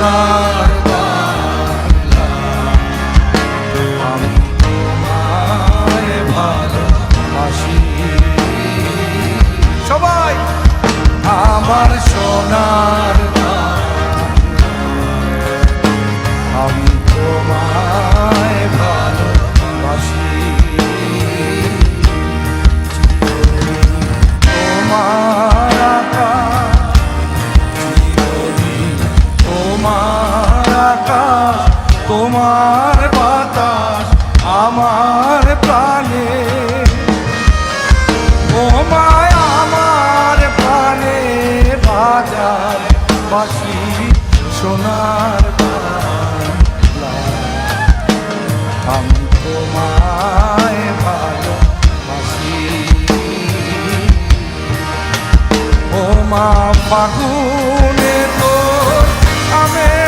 আমার বাংলা আমি তোমায় ভালোবাসি সবাই আমার সোনা আকাশ, তোমার বাতাস, আমার প্রাণে ও মায়, আমার প্রাণে বাজার বাসি সোনার। আমি তোমায় ভালোবাসি ও মা, ফাগুনে তোর আমের